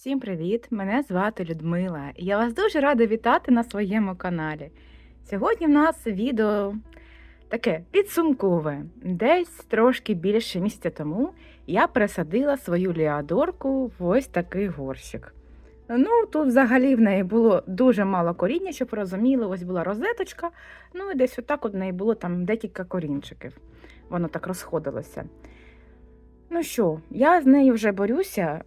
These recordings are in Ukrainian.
Всім привіт! Мене звати Людмила. і Я вас дуже рада вітати на своєму каналі. Сьогодні в нас відео таке підсумкове. Десь трошки більше місяця тому я пересадила свою ліадорку в ось такий горщик. Ну, тут взагалі в неї було дуже мало коріння, щоб розуміли, ось була розеточка, ну і десь отак от в неї було там декілька корінчиків. Воно так розходилося. Ну що, я з нею вже борюся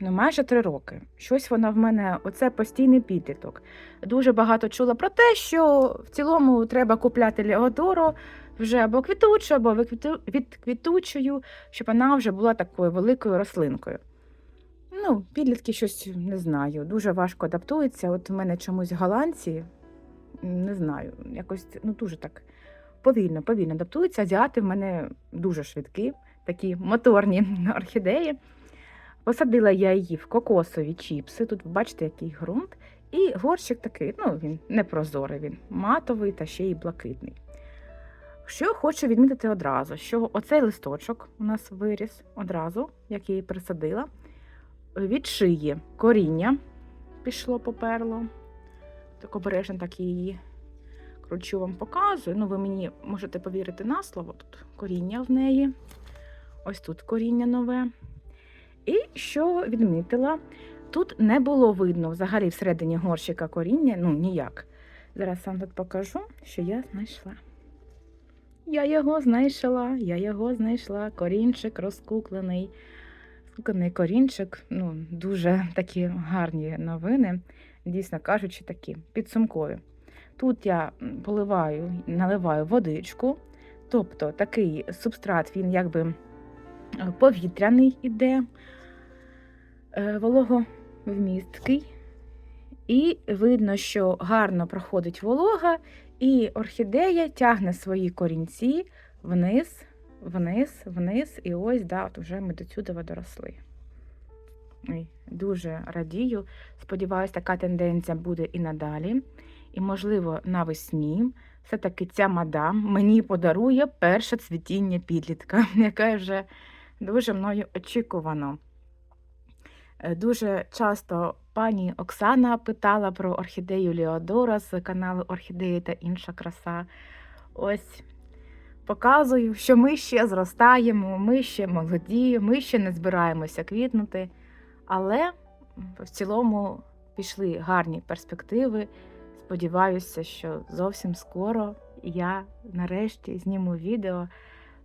ну, майже три роки. Щось вона в мене, оце постійний підліток. Дуже багато чула про те, що в цілому треба купляти Леодору вже або квітучу, або відквітучою, щоб вона вже була такою великою рослинкою. Ну, підлітки щось не знаю, дуже важко адаптуються. От у мене чомусь голландці, не знаю, якось ну дуже так повільно, повільно адаптуються. Азіати в мене дуже швидкі, такі моторні орхідеї. Посадила я її в кокосові чіпси. Тут ви бачите, який ґрунт. І горщик такий, ну він не прозорий, він матовий та ще й блакитний. Що хочу відмітити одразу, що оцей листочок у нас виріс одразу, як я її присадила. Від шиї коріння пішло, поперло. Так обережно так її кручу вам показую. Ну, ви мені можете повірити на слово, тут коріння в неї. Ось тут коріння нове. І що відмітила, тут не було видно взагалі всередині горщика коріння, ну ніяк. Зараз вам тут покажу, що я знайшла. Я його знайшла, я його знайшла. Корінчик розкуклений. Скуклений корінчик, ну, дуже такі гарні новини, дійсно кажучи, такі підсумкові. Тут я поливаю, наливаю водичку, тобто такий субстрат, він якби е, повітряний іде, вологовмісткий. І видно, що гарно проходить волога, і орхідея тягне свої корінці вниз, вниз, вниз, і ось да, от вже ми до сюди доросли. Ой, Дуже радію. Сподіваюсь, така тенденція буде і надалі. І, можливо, навесні все-таки ця мадам мені подарує перше цвітіння підлітка, яке вже дуже мною очікувано. Е, Дуже часто пані Оксана питала про орхідею Леодора з каналу Орхідеї та інша краса. Ось показую, що ми ще зростаємо, ми ще молоді, ми ще не збираємося квітнути. Але в цілому пішли гарні перспективи. Сподіваюся, що зовсім скоро я нарешті зніму відео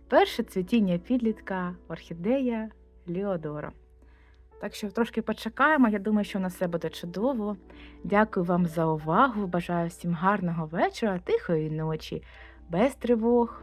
перше цвітіння підлітка орхідея Леодора. Так що трошки почекаємо. Я думаю, що у нас все буде чудово. Дякую вам за увагу. Бажаю всім гарного вечора, тихої ночі, без тривог,